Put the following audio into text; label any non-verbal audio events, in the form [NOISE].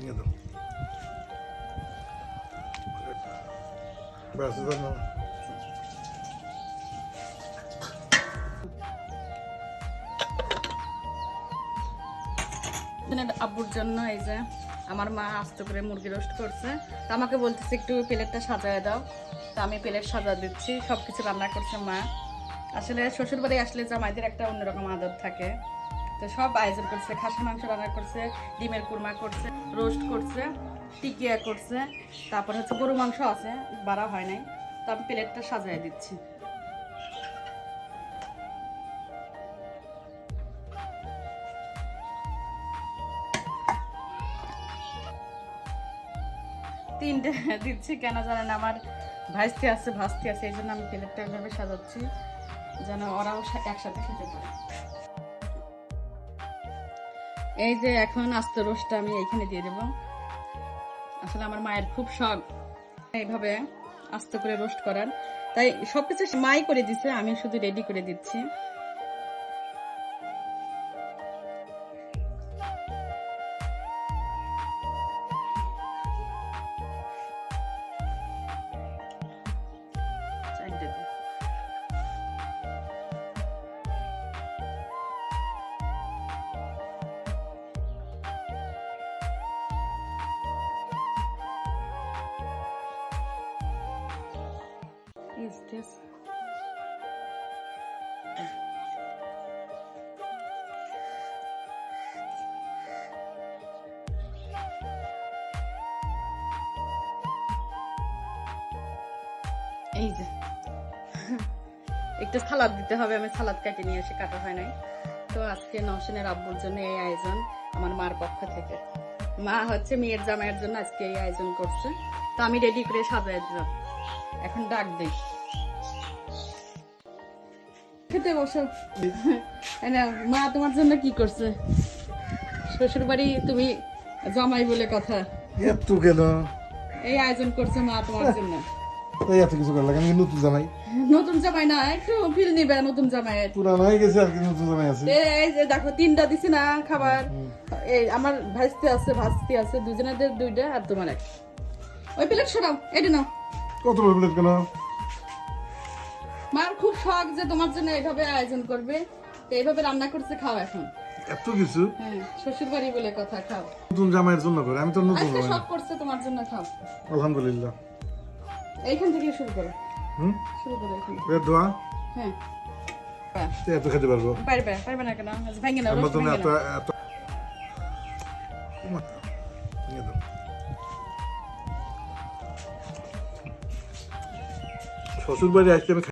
ভেঙে আব্বুর জন্য এই যে আমার মা আস্ত করে মুরগি রোস্ট করছে। তো আমাকে বলতেছে একটু প্লেটটা সাজায় দাও। তো আমি প্লেট সাজা দিচ্ছি সব কিছু রান্না করছে মা। আসলে শ্বশুর বাড়ি আসলে জামাইদের একটা অন্যরকম আদর থাকে। তো সব আয়োজন করছে খাসা মাংস রান্না করছে, ডিমের কুরমা করছে, রোস্ট করছে, টিকিয়া করছে, তারপর হচ্ছে গরু মাংস আছে, বাড়া হয় নাই, তো আমি প্লেটটা সাজায় দিচ্ছি। তিনটে [LAUGHS] দিচ্ছি, কেন জানেন আমার ভাইস্তি আছে, ভাস্তি আছে, এই জন্য আমি প্লেটটা এভাবে সাজাচ্ছি, যেন ওরাও একসাথে খেতে পারে। এই যে এখন আস্ত রসটা আমি এইখানে দিয়ে দেব। আসলে আমার মায়ের খুব শখ এইভাবে আস্ত করে রোস্ট করার। তাই সবকিছু মাই করে দিছে, আমি শুধু রেডি করে দিচ্ছি। এই যে। একটু সালাদ দিতে হবে আমি সালাদ কেটে নিয়ে এসে কাটা হয় নাই। তো আজকে নওশিনের আব্বুর জন্য এই আয়োজন আমার মার পক্ষ থেকে। মা হচ্ছে মেয়ের জামাইয়ের জন্য আজকে এই আয়োজন করছে। তো আমি রেডি করে সাজাই দিলাম। এখন ডাক দিই। খেতে বসো। মা তোমার জন্য কি করছে? শ্বশুর বাড়ি তুমি জামাই বলে কথা। এত কেন এই আয়োজন করছে মা তোমার জন্য। তাই এত কিছু করা লাগে আমি নতুন জামাই। নতুন জামাই না একটু ফিল নিবে নতুন জামাইয়ের। পুরানো হয়ে গেছে আর কি নতুন জামাই আছে। এই যে দেখো তিনটা দিছি না খাবার। এই আমার ভাজতে আছে ভাজতে আছে দুজনেদের দুইটা আর তোমার এক। ওই প্লেট সরাও এটা নাও। কত বড় প্লেট কেন? মার খুব শখ যে তোমার জন্য এইভাবে আয়োজন করবে। তো এইভাবে রান্না করছে খাও এখন। এত কিছু? হ্যাঁ শ্বশুর বাড়ি বলে কথা খাও। নতুন জামাইয়ের জন্য করে আমি তো নতুন শখ করছে তোমার জন্য খাও। আলহামদুলিল্লাহ। এইখান থেকে শুরু করো। হুম? শুরু করো এখান থেকে। দোয়া হ্যাঁ। এত খেতে পারব। পারবে পারবে না কেন? আজ ভেঙে নাও আমার জন্য এত এত। শ্বশুর বাড়ি আসতে আমি